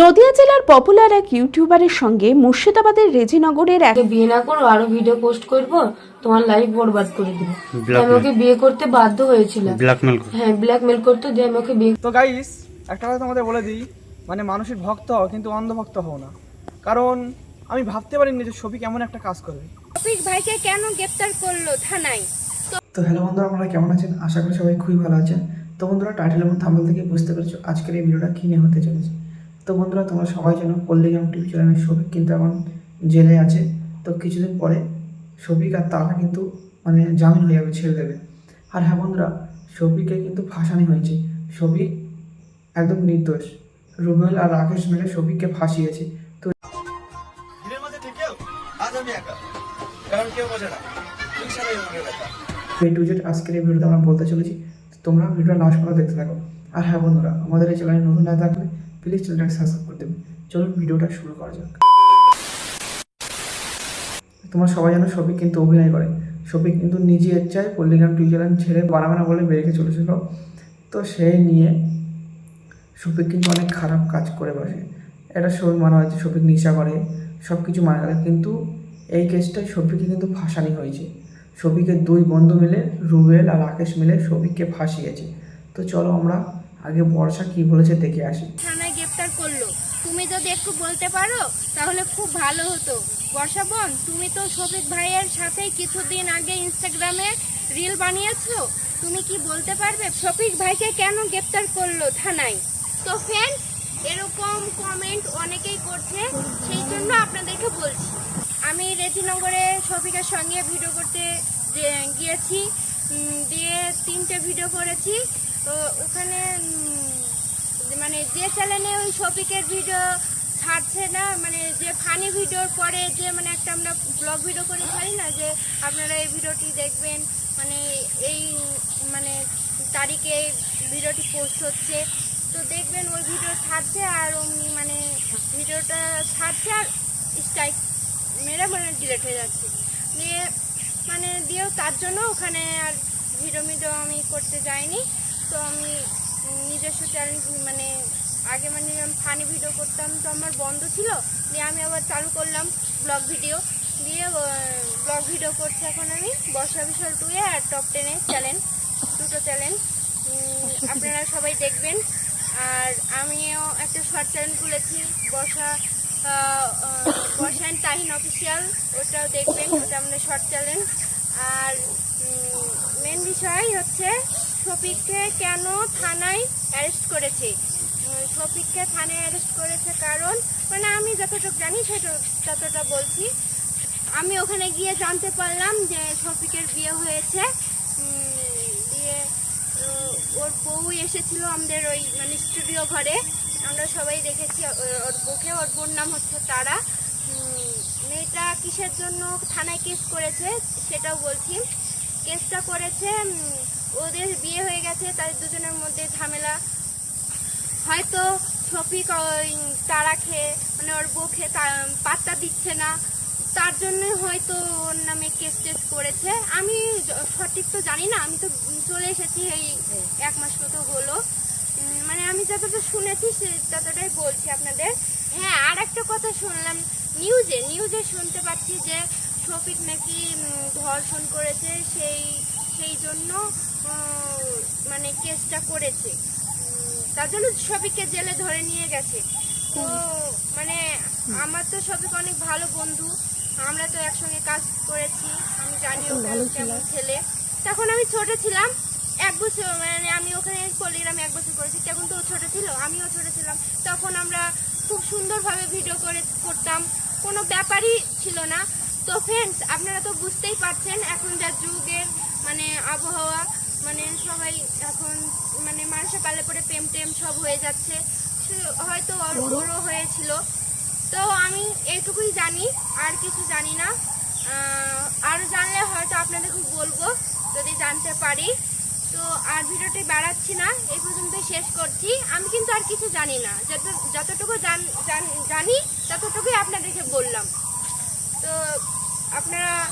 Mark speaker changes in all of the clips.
Speaker 1: নদিয়া জেলার পপুলার এক ইউটিউবারের সঙ্গে মুর্শিদাবাদের রেজিনগরের এক
Speaker 2: বিয়ে না করো আরও ভিডিও পোস্ট করব তোমার লাইফ বরবাদ করে দিব। আমি ওকে বিয়ে করতে বাধ্য হয়েছিলাম।
Speaker 3: ব্ল্যাকমেল
Speaker 2: হ্যাঁ ব্ল্যাকমেল করতে দিয়ে আমি ওকে বিয়ে
Speaker 4: তো গাইস একটা কথা তোমাদের বলে দিই মানে মানুষের ভক্ত হও কিন্তু অন্ধভক্ত হও না। কারণ আমি ভাবতে পারিনি যে ছবি কেমন একটা কাজ করবে।
Speaker 5: শফিক ভাইকে কেন গ্রেপ্তার করল থানায়?
Speaker 6: তো হ্যালো বন্ধুরা, আপনারা কেমন আছেন? আশা করি সবাই খুবই ভালো আছেন। তো বন্ধুরা টাইটেল এবং থাম্বনেল থেকে বুঝতে পেরেছ আজকের এই ভিডিওটা কী নিয়ে হতে চলেছে। তো বন্ধুরা, তোমরা সবাই জানো পল্লিগ্রাম টিভি চ্যানেলের শফিক কিন্তু এখন জেলে আছে। তো কিছুদিন পরে শফিক আর তারা কিন্তু মানে জামিন হয়ে যাবে, ছেড়ে দেবে। আর হ্যাঁ বন্ধুরা শফিককে কিন্তু ফাঁসানি হয়েছে। শফিক একদম নির্দোষ। রুবেল আর রাকেশ মিলে শফিককে ফাঁসিয়েছে। তো এই টু জেড আজকের এই ভিডিওতে আমরা বলতে চলেছি তোমরা ভিডিওটা লাস্ট পর্যন্ত দেখতে থাকো। আর হ্যাঁ বন্ধুরা, আমাদের এই চ্যানেলে নতুন না থাকলে প্লিজ চ্যানেলটাকে সাবস্ক্রাইব করে দেবে। চলুন ভিডিওটা শুরু করা যাক। তোমরা সবাই জানো শফিক কিন্তু অভিনয় করে। শফিক কিন্তু নিজে ইচ্ছায় পল্লিগ্রাম চ্যানেল ছেড়ে বানাবে না বলে বেরিয়ে চলেছিল তো সেই নিয়ে শফিক কিন্তু অনেক খারাপ কাজ করে বসে। এটা সবই মানা হয়েছে শফিক নেশা করে সব কিছু মানা গেলে কিন্তু এই কেসটায় শফিককে কিন্তু ফাঁসানি হয়েছে। শফিকের দুই বন্ধু মিলে, রুবেল আর রাকেশ মিলে শফিককে ফাঁসিয়েছে। তো চলো আমরা আগে বর্ষা কি বলেছে দেখে আসি।
Speaker 5: থানায় গ্রেপ্তার করল। তুমি যদি একটু বলতে পারো, তাহলে খুব ভালো হতো। বর্ষা বোন, তুমি তো শফিক ভাইয়ের সাথে কিছুদিন আগে ইনস্টাগ্রামে রিল বানিয়েছো। তুমি কি বলতে পারবে শফিক ভাইকে কেন গ্রেপ্তার করল থানায়? তো ফ্রেন্ডস এরকম কমেন্ট অনেকেই করছে, সেই জন্য আপনাদেরকে বলছি। আমি রেজিনগরে শফিকের সঙ্গে ভিডিও করতে গিয়েছি দিয়ে তিনটে ভিডিও করেছি। তো ওখানে মানে যে চ্যানেলে ওই শফিকের ভিডিও ছাড়ছে না মানে যে ফানি ভিডিওর পরে যে মানে একটা আমরা ব্লগ ভিডিও করে ছাড়ি না, যে আপনারা এই ভিডিওটি দেখবেন মানে এই মানে তারিখে ভিডিওটি পোস্ট হচ্ছে। তো দেখবেন ওই ভিডিও ছাড়ছে আর মানে ভিডিওটা ছাড়ছে আর স্ট্রাইক মেরে মানে ডিলেট হয়ে যাচ্ছে। দিয়ে মানে দিয়েও তার জন্য ওখানে আর ভিডিও মিডিও আমি করতে যাইনি। তো আমি নিজস্ব চ্যানেল মানে আগে মানে ফানি ভিডিও করতাম, তো আমার বন্ধ ছিল। দিয়ে আমি আবার চালু করলাম ব্লগ ভিডিও দিয়ে ব্লগ ভিডিও করছি এখন আমি। বর্ষা বিশাল টুয়ে আর টপ টেনে চ্যানেল দুটো চ্যানেল আপনারা সবাই দেখবেন। আর আমিও একটা শর্ট চ্যানেল খুলেছি, বর্ষা আহ, তাহিন অফিসিয়াল ওটাও দেখবেন ওটা আমাদের শর্ট চ্যানেল আর মেন বিষয় হচ্ছে শফিককে কেন থানায় অ্যারেস্ট করেছে। শফিককে থানায় অ্যারেস্ট করেছে কারণ মানে আমি যতটুকু জানি সেটা ততটা বলছি। আমি ওখানে গিয়ে জানতে পারলাম যে শফিকের বিয়ে হয়েছে। দিয়ে ওর বউ এসেছিল আমাদের ওই মানে স্টুডিও ঘরে। আমরা সবাই দেখেছি ওর বুকে ওর বোন নাম হচ্ছে তারা। মেয়েটা কিসের জন্য থানায় কেস করেছে সেটাও বলছি। কেসটা করেছে ওদের বিয়ে হয়ে গেছে তাদের দুজনের মধ্যে ঝামেলা। হয়তো শফিক ওই তারা খেয়ে মানে ওর বউ খেয়ে পাত্তা দিচ্ছে না। তার জন্য হয়তো ওর নামে কেস টেস করেছে। আমি সঠিক তো জানি না আমি তো চলে এসেছি এই এক মাস মতো হলো। মানে আমি যতটা শুনেছি সে ততটাই বলছি আপনাদের। হ্যাঁ আর একটা কথা শুনলাম নিউজে নিউজে শুনতে পাচ্ছি যে শফিক নাকি ধর্ষণ করেছে সেই সেই জন্য মানে কেসটা করেছে। তার জন্য শফিককে জেলে ধরে নিয়ে গেছে। তো মানে আমার তো শফিক অনেক ভালো বন্ধু। আমরা তো একসঙ্গে কাজ করেছি। আমি জানি ও কেমন ছেলে। তখন আমি ছোট ছিলাম। এক বছর মানে আমি ওখানে পল্লিগ্রামে এক বছর করেছি। তখন তো ছোট ছিল আমিও ছোট ছিলাম। তখন আমরা খুব সুন্দরভাবে ভিডিও করে করতাম। কোনো ব্যাপারই ছিল না। তো ফ্রেন্ডস আপনারা তো বুঝতেই পারছেন এখন যা যুগের মানে আবহাওয়া মানে সবাই এখন মানে মানুষের পালে পরে প্রেম টেম সব হয়ে যাচ্ছে। হয়তো ওর- ওরও হয়েছিল। তো আমি এইটুকুই জানি আর কিছু জানি না। আহ, আরও জানলে হয়তো আপনাদেরকে বলব যদি জানতে পারি। তো আর ভিডিওটি বাড়াচ্ছি না এই পর্যন্ত শেষ করছি। আমি কিন্তু আর কিছু জানি না, যত, যতটুকু জান- ততটুকুই আপনাদেরকে বললাম। তো আপনারা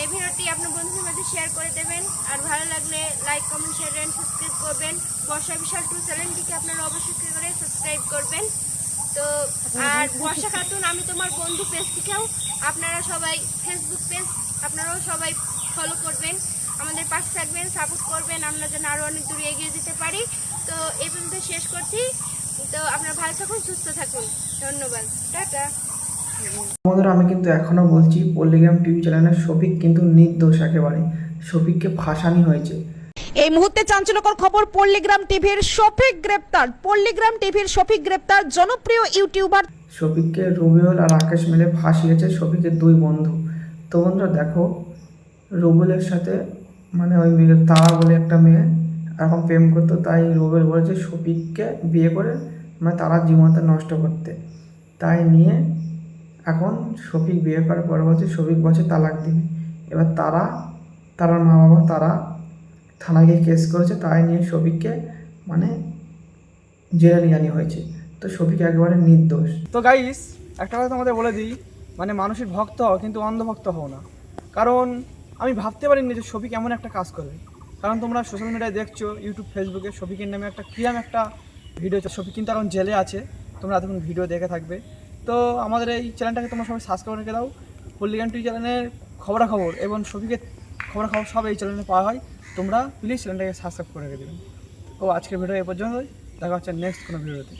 Speaker 5: এই ভিডিওটি আপনার বন্ধুদের মাঝে শেয়ার করে দেবেন। আর ভালো লাগলে like comment share and subscribe করবেন। বর্ষা বিশাল টু চ্যানেলটিকে আপনারা অবশ্যই করে সাবস্ক্রাইব করবেন। তো আর বর্ষা খাতুন আমি তোমার বন্ধু পেজ থেকেও আপনারা সবাই ফেসবুক পেজ আপনারাও সবাই ফলো করবেন। আমাদের পাশে থাকবেন সাপোর্ট করবেন আমরা যেন আরও অনেক দূরে এগিয়ে যেতে পারি। তো এই পর্যন্ত শেষ করছি। তো আপনারা ভালো থাকুন সুস্থ থাকুন। ধন্যবাদ। টাটা।
Speaker 6: বন্ধুরা আমি কিন্তু এখনও বলছি পল্লিগ্রাম টিভি চ্যানেলের শফিক কিন্তু নির্দোষ একেবারে। শফিককে ফাঁসানি হয়েছে।
Speaker 3: এই মুহূর্তে চাঞ্চল্যকর খবর পল্লীগ্রাম টিভির শফিক গ্রেপ্তার। পল্লীগ্রাম টিভির শফিক গ্রেপ্তার জনপ্রিয় ইউটিউবার।
Speaker 6: শফিককে রবিউল আর আকাশ মিলে ফাঁসিয়েছে শফিকের দুই বন্ধু। তো বন্ধুরা দেখো রবিউলের সাথে মানে ওই মেয়ে তারা বলে একটা মেয়ে এখন প্রেম করতো, তাই রবিউল বলেছে শফিককে বিয়ে করে মানে তারা জীবনটা নষ্ট করতে। তাই নিয়ে এখন শফিক বিয়ে করার পরে বলছে, শফিক বলছে তালাক দিবে। এবার তারা, তারার মা বাবা তারা থানায় গিয়ে কেস করেছে, তাই নিয়ে শফিককে মানে জেলে নিয়ে আনি হয়েছে। তো শফিক একেবারে নির্দোষ।
Speaker 4: তো গাইস একটা কথা তোমাদের বলে দিই মানে মানুষের ভক্ত হও কিন্তু অন্ধভক্ত হও না। কারণ আমি ভাবতে পারিনি যে শফিক এমন একটা কাজ করবে কারণ তোমরা সোশ্যাল মিডিয়ায় দেখছ ইউটিউব ফেসবুকে শফিকের নামে একটা কিরাম একটা ভিডিও শফিক কিন্তু এখন জেলে আছে, তোমরা এতক্ষণ ভিডিও দেখে থাকবে। তো আমাদের এই চ্যানেলটাকে তোমরা সবাই সাবস্ক্রাইব রেখে দাও। পল্লিগান টিভি চ্যানেলের খবরাখবর এবং শফিকের খবরাখবর সব এই চ্যানেলে পাওয়া হয়। তোমরা প্লিজ চ্যানেলটাকে সাবস্ক্রাইব করে রেখে দেবেন ও আজকের ভিডিও এ পর্যন্তই। দেখা হচ্ছে নেক্সট কোনো ভিডিওতে